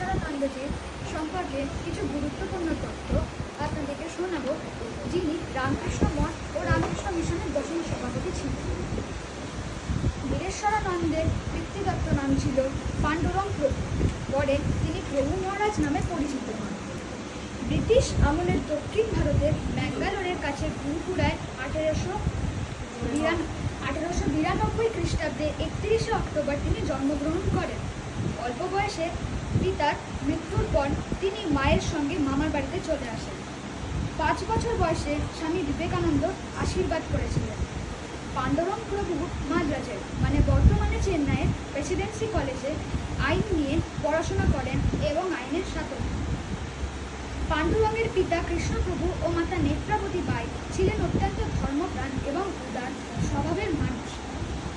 বীরেশ্বরানন্দজির সম্পর্কে কিছু গুরুত্বপূর্ণ তথ্য আপনাদেরকে শোনাবো, যিনি রামকৃষ্ণ মঠ ও রামকৃষ্ণ মিশনের দশম সভাপতি ছিলেন। বীরেশ্বরানন্দের ব্যক্তিগত নাম ছিল পাণ্ডুরং প্রভু, পরে তিনি প্রভু মহারাজ নামে পরিচিত হন। ব্রিটিশ আমলের দক্ষিণ ভারতের ম্যাঙ্গালোরের কাছে গুরুপুরায় আঠেরোশো আঠেরোশো বিরানব্বই খ্রিস্টাব্দে একত্রিশে অক্টোবর তিনি জন্মগ্রহণ করেন। অল্প বয়সে পিতার মৃত্যুর পর তিনি মায়ের সঙ্গে মামার বাড়িতে চলে আসেন। পাঁচ বছর বয়সে স্বামী বিবেকানন্দ আশীর্বাদ করেছিলেন। পাণ্ডরং প্রভু মাদ্রাজের মানে বর্তমানে চেন্নাইয়ের প্রেসিডেন্সি কলেজে আইন নিয়ে পড়াশোনা করেন এবং আইনের স্নাতক পাণ্ডুরঙের পিতা কৃষ্ণপ্রভু ও মাতা নেত্রাবতী বাই ছিলেন অত্যন্ত ধর্মপ্রাণ এবং উদার, স্বভাবের মানুষ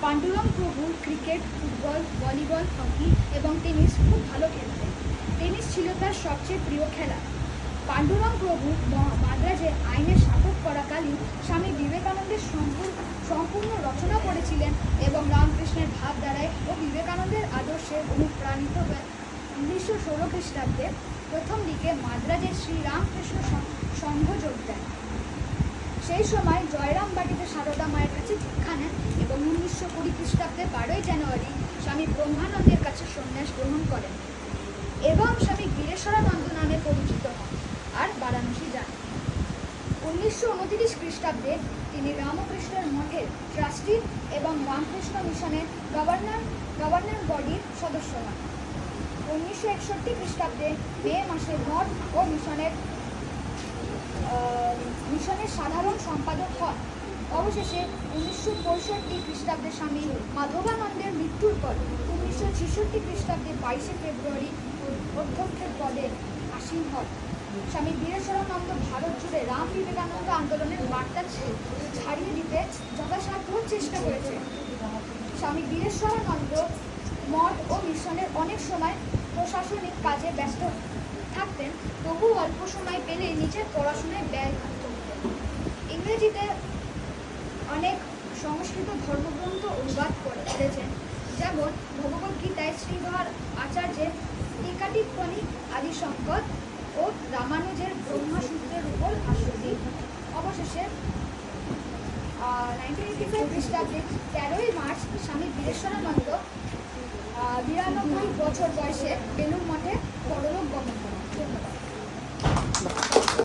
Pandurang Prabhu cricket, football, volleyball, hockey এবং টেনিস খুব ভালো খেলতেন। টেনিস ছিল তার সবচেয়ে প্রিয় খেলা। পাণ্ডুরং প্রভু মাদ্রাজে আইনের স্নাতক করাকালীন স্বামী বিবেকানন্দের সম্পূর্ণ সম্পূর্ণ রচনা করেছিলেন এবং রামকৃষ্ণের ভাবধারায় ও বিবেকানন্দের আদর্শে অনুপ্রাণিত হয়ে উনিশশো ষোলো খ্রিস্টাব্দে প্রথম দিকে মাদ্রাজে শ্রী রামকৃষ্ণ সংঘ যোগ দেন। সেই সময় জয়রাম বাটিতে সারদা মায়ের কাছে দীক্ষা নেন এবং কুড়ি খ্রিস্টাব্দে বারোই জানুয়ারি স্বামী ব্রহ্মানন্দের কাছে সন্ন্যাস গ্রহণ করেন এবং স্বামী বীরেশ্বরানন্দ নামে পরিচিত হন আর বারাণসী যান। উনিশশো উনত্রিশ খ্রিস্টাব্দে তিনি রামকৃষ্ণের মঠের ট্রাস্টি এবং রামকৃষ্ণ মিশনের গভর্নর গভর্নর বডির সদস্য হন। উনিশশো একষট্টি খ্রিস্টাব্দে মে মাসে মঠ ও মিশনের মিশনের সাধারণ সম্পাদক হন। অবশেষে উনিশশো পঁয়ষট্টি খ্রিস্টাব্দে স্বামী মাধবানন্দের মৃত্যুর পর উনিশশো ছেষট্টি খ্রিস্টাব্দে বাইশে ফেব্রুয়ারি অধ্যক্ষের পদে আসীন হন। স্বামী বীরেশ্বরানন্দ ভারত জুড়ে রাম বিবেকানন্দ আন্দোলনের বার্তা ছাড়িয়ে দিতে যথাসাধ্য চেষ্টা করেছে স্বামী বীরেশ্বরানন্দ মঠ ও মিশনের অনেক সময় প্রশাসনিক কাজে ব্যস্ত থাকতেন তবু অল্প সময় পেলে নিজের পড়াশোনায় ব্যয় করতেন ইংরেজিতে অনেক সংস্কৃত ধর্মগ্রন্থ অনুবাদ করে- করেছেন। যেমন ভগবদ্গীতায় শ্রীধর আচার্যের টিকাটিপ্পণী আদি সংকট ও রামানুজের ব্রহ্মসূত্রের উপর ভাষ্যটি অবশেষে নাইনটিন এইটি ফাইভ খ্রিস্টাব্দে তেরোই মার্চ স্বামী বীরেশ্বরানন্দ বিরানব্বই বছর বয়সে বেলুর মঠে পরলোক গমন করেন। ধন্যবাদ।